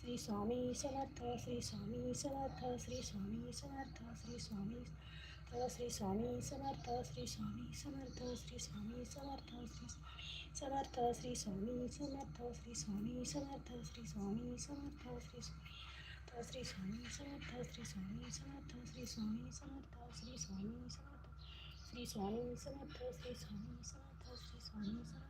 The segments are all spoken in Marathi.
Shri Swami Samarth Shri Swami Samarth Shri Swami Samarth Shri Swami Shri Swami Samarth Shri Swami Samarth Shri Swami Samarth Shri Samarth Shri Swami Samarth Shri Swami Samarth Shri Swami Samarth Shri Shri Swami Samarth Shri Swami Samarth Shri Swami Samarth Shri Swami Samarth Shri Swami Samarth Shri Swami Samarth Shri Swami Samarth Shri Swami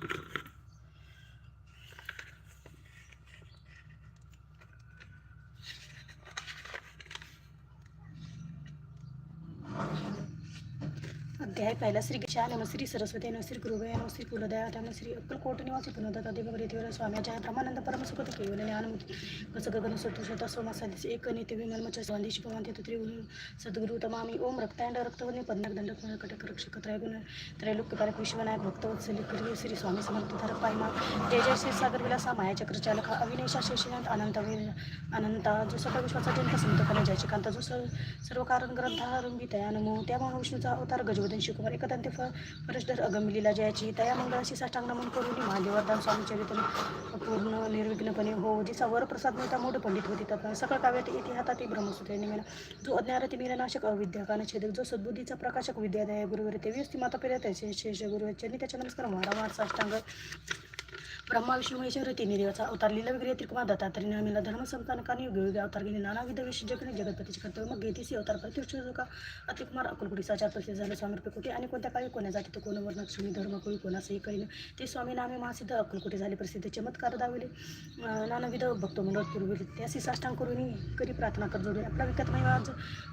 Thank you. अध्याय पहिला श्री गजा नम श्री सरस्वती नम श्री गुरुवय नम श्री कुलदया नम श्री अक्कलकोट निवासी पुनदत्ता देवगरीतीवर स्वाम्याच्या ब्रह्मानंद परमसुखत केवल ज्ञानमुखी कस गगन सतुशता सोमा एक नित्य विमलमच स्वांदेशी पवांते त्रिगुण सद्गुरु तमामी ओम रक्तांड रक्तवने पद्मक दंड कटक रक्षक त्रैगुण त्रैलोक्यपालक विश्वनायक भक्तवत्सली करी श्री स्वामी समर्थ धर पायमा जय जय श्री सागर विलासा माया चक्रचालक अविनेशा शेषनाथ अनंत वीर अनंता जो सकळ विश्वाचा जंत संत कला जयचकांत जो सर्व सर्व कारण ग्रंथारंभी तया नमो त्या महाविष्णूचा अवतार गजवदन शिवकुमार एकत्र परशधर अगमलीला जयाची तया मंगळाशी साष्टांग नमन करून महादेवरदान स्वामी चरित्र पूर्ण निर्विघ्नपणे हो जिचा वरप्रसाद मिळता मोठ पंडित होती. तथा सकळ काव्यात येते हातात ब्रह्मसूत्र निमेला. जो अज्ञारती मीरनाशक अविद्या कानछेदक जो सद्बुद्धीचा प्रकाशक विद्यादाय गुरुवर ते व्यस्ती माता पिर्या त्याचे शेष गुरुवर चरणी त्याच्या नमस्कार वारंवार साष्टांग. ब्रह्मा विष्णू महेश्वर तिन्ही देवाचा अवतार लीला वगैरे त्रिकुमार तरी नामेला धर्म संतानकाने योग्य अवतार घेणे नानाविध विश्व जगणे जगतपतीचे कर्तव्य मग घेतीसी अवतार प्रत्युष का अतिकुमार अकुलकुटीचा चार प्रसिद्ध झाले स्वामी रुपये कोटी आणि कोणत्या काळी कोणासाठी जाती तो कोण वर्ण श्रेणी धर्म कोळी कोणासही कळीन ते स्वामी नामे महासिद्ध अकुलकुटी झाले प्रसिद्ध चमत्कार दाविले नानाविध भक्त मंडळ पुरविले त्यासी साष्टांग करून करी प्रार्थना कर जोडून आपला विकत महिवाज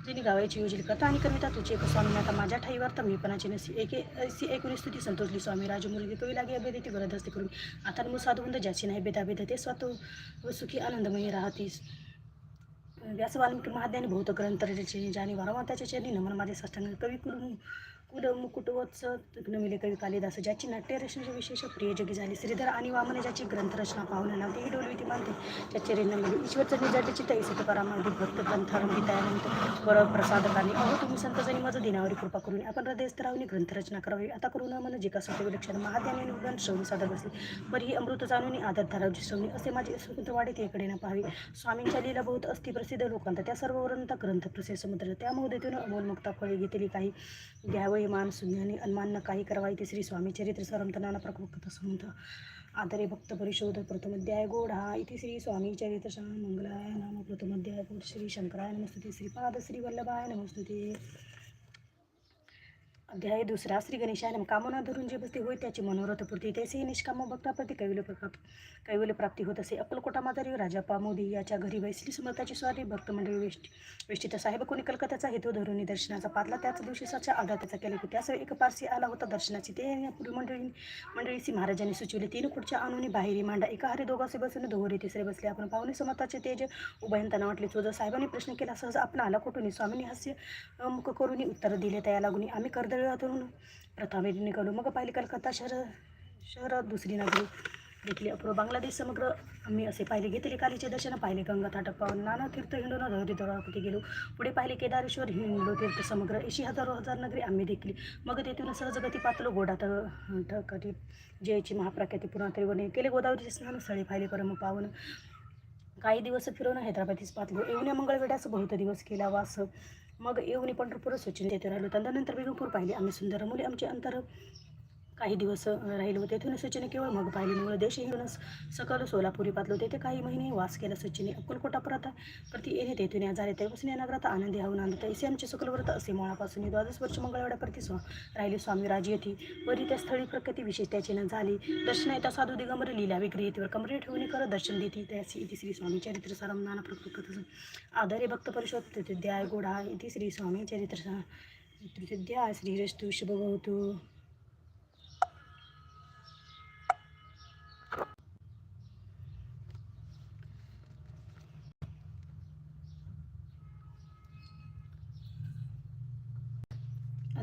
तिने गावायची योजली करता. आणि कविता तुझे एक स्वामी आता माझ्या ठाईवर तर मीपणाची नसी एके अशी एकूण स्तुती संतोषली स्वामी राजमुरली कवी लागे अभेदिती गरज असते करून. आता मग साधुवंद ज्याची नाही भेदाभेद ते स्वतः सुखी आनंदमयी राहतीस व्यास वाल्मिकी महाद्याने भूत ग्रंथ रचने जाणी वारंवार त्याच्या चरणी नमन माझे साष्टांग कवी करून कुल मुकुट वत्स कवी कालिदास ज्याची नाट्यरचनेची विशेष प्रिय जगी झाली. श्रीधर आणि वामन ज्याची ग्रंथरचना पाहुणं नावते ही डोलविती मानते. त्याचे रे नमिले ईश्वरचं निजाटीची तैस तुकारामादी भक्त ग्रंथारंभी दयानंत वर प्रसादकाने अहो तुम्ही संत जणी माझं दिनावरी कृपा करून आपण हृदयस्तरावनी ग्रंथरचना करावी. आता करून मन जे का सत्य विलक्षण महाद्याने निवडून श्रवणी सादर बसले. परी ही अमृत जाणून आदर धारावची श्रवणी असे माझे स्वतंत्र वाढे तेकडे न पाहावे. स्वामींच्या लीला बहुत अस्थि प्रसिद्ध लोकांत. त्या सर्व वर्णता ग्रंथ प्रसिद्ध समुद्र. त्या तिथून अमोल मुक्ता फळे घेतली काही. घ्यावं मान शून्याने अनमान काही करावा ते श्री स्वामी चरित्र सरमत नाना प्रकृत संत आदरे भक्त परिशोध प्रथमध्याय गोड हा इथे श्री स्वामी चरित्र शान मंगलाय. नाम प्रथमध्याय गोड. श्री शंकराय नमस्तुते श्रीपाद श्री वल्लभाय नमस्तुते अध्याय दुसरा श्री गणेशाय कामना धरून जे बसते होय त्याची मनोरथ पूर्ती त्याचे निष्काम भक्ताप्रती कैवल्य प्राप्त कैवल्य प्राप्ती होत असे. अक्कलकोटा माधारी राजा मोदी याच्या घरी वैश्री समर्थाची स्वारी भक्त मंडळी वेष्ट वेष्टित साहेब कोणी कलकत्याचा हेतू धरून दर्शनाचा पातला. त्याच दिवशी सच्या आधार त्याचा केला की त्यासह एक पारसी आला होता दर्शनाची. ते पूर्वी मंडळी मंडळीशी महाराजांनी सुचवले तीन खुर्च्या आणून बाहेरी मांडा. एका हरी दोघासे बसून दोघे तिसरे बसले. आपण पाहुणे समर्थाचे तेज उभयंताना वाटले जर साहेबांनी प्रश्न केला सहज आपण आला कुठून? स्वामींनी हास्य मुख करून उत्तर दिले त्या लागून आम्ही कर्दळातून प्रथमे निघालो मग पाहिली कलकत्ता शहर शहरात दुसरी नगरी. देखली अपूर्व बांगलादेश समग्र. आम्ही असे पाहिले घेतले कालीचे दर्शन पाहिले गंगा थाटक पाहून नाना तीर्थ हिंडून धवरी दौरापती गेलो. पुढे पाहिले केदारेश्वर हिंडलो तीर्थ समग्र. अशी हजारो हजार नगरी आम्ही देखली. मग तेथून सहजगती पातलो गोडात ठकटी जयची महाप्रख्याती पुरातरी त्रिवणे केले. गोदावरीचे स्नान स्थळे पाहिले परम पावन. काही दिवस फिरवून हैदराबादीच पातलो. येऊन मंगळवेड्यास बहुत दिवस केला वास. मग येऊन पंढरपूर स्वच्छ तेथे राहिलो. त्यानंतर बेगमपूर पाहिले. आम्ही सुंदर मुली आमचे अंतर काही दिवस राहिलो तेथून सचिने केवळ मग पाहिले. मुळे देश येऊन सकल सोलापुरी पातलो तेथे काही महिने वास केला सचिने अक्कलकोटा परत प्रति येणे तेथून या झाले तेव्हापासून या नगरात आनंदी हाऊन आणत असे आमचे सकल व्रत असे मुळापासून द्वादश वर्ष मंगळवाड्याप्रती स्व राहिले स्वामी राजी येथे वरी त्या स्थळी प्रकृती विशेष त्याची न झाली. दर्शन येता साधू दिगंबर लीला विक्री कमरे ठेवून करत दर्शन देते. त्याची इथे श्री स्वामी चरित्र सारम नाना प्रकृत आधारे भक्त परिषद द्याय गोडा इथे श्री स्वामी चरित्र तृतीय श्री रस्तु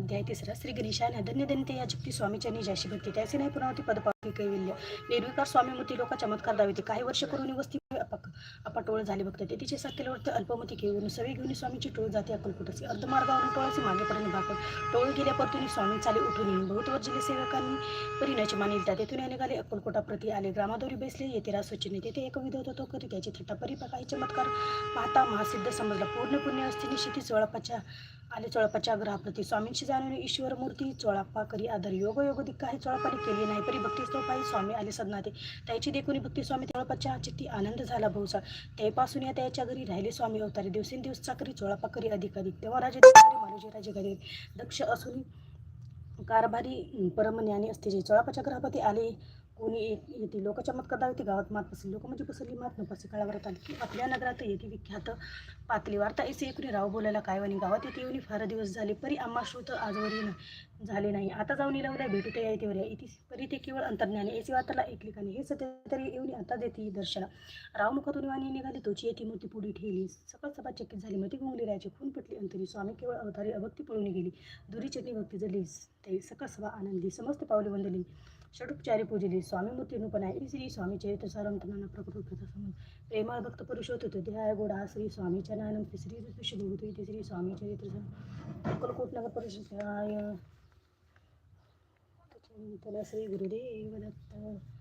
अध्याय तिसरा श्री गणेशाने धन्य धन्यते या जगती स्वामीच्या निजाशी भक्ती त्याचे नाही पुन्हा पद कैवल्य. निर्विकार स्वामीमती लोक चमत्कार दाविते. काही वर्ष करून वस्ती अपक टोळ झाले भक्त ते तिचे सत्तेवर अल्पमती घेऊन सवे घेऊन स्वामीची टोळ जाते अक्कलकोटाची अर्धमार्गावरून टोळाचे मागेपर्यंत भाकड टोळ गेल्या परतून स्वामी चाले उठून येऊन बहुत वर्जिले सेवकांनी परिणाची मानिल त्या तेथून या निघाले अक्कलकोटा आले. ग्रामादोरी बेसले येते राज स्वच्छने तेथे एक विध होता तो करी त्याची थट्टा परिपाकाही चमत्कार पाहता महासिद्ध समजला. पूर्ण पुण्य असते निश्चिती चोळापाच्या आले. चोळापाच्या ग्रहाप्रती स्वामींशी जाणून ईश्वर मूर्ती चोळापा करी आदर. योग योग दिक्का हे चोळापाने केली नाही. परी भक्ती पायी स्वामी आले सदनाते. त्याची देखून भक्ती स्वामी तेवळपाच्या चित्ती आनंद झाला बहुसा त्यापासून या त्याच्या घरी राहिले स्वामी अवतारे. दिवसेंदिवस चाकरी चोळापा करी अधिक तेव्हा राजे मालोजी राजे घरी. दक्ष असून कारभारी परमज्ञानी असते. जे चोळापाच्या ग्रहपती आले कोणी येत येते लोक चमत्कार दावते गावात मात पसरली. लोक म्हणजे पसरली मात न पसली काळावरात आली. की आपल्या नगरात येते विख्यात पातली वार्ता ऐसे एकूणी राव बोलायला काय वाणी? गावात येते येऊन फार दिवस झाले परी आम्हा श्रोत आजवरी न- झाले नाही. आता जाऊन येला भेटू ते येते वऱ्या इथे परी ते केवळ अंतर्ज्ञानी ऐसी वार्ताला ऐकली का नाही? हे सध्या तरी येऊन आता देते दर्शना राव मुखातून वाणी निघाली तोची येते मूर्ती पुढे ठेवली. सकळ सभा चकित झाली मती गुंगली राहायची. खून पटली अंतरी. स्वामी केवळ अवतारी अभक्ती पळून गेली. दुरी चटणी भक्ती जली ते सकळ सभा आनंदी. समस्त पावले वंदली. षडुपचारी पूजली. स्वामी मूर्ती पण श्री स्वामी चरित्र सारंतनाना प्रकृत कथा समज भक्त पुरुषोत होते ध्याय गोडा श्री स्वामीच्या नानम श्री शुभभूत इथे श्री स्वामी चरित्र अक्कलकोट नगर परिषद त्याला श्री गुरुदेव दत्त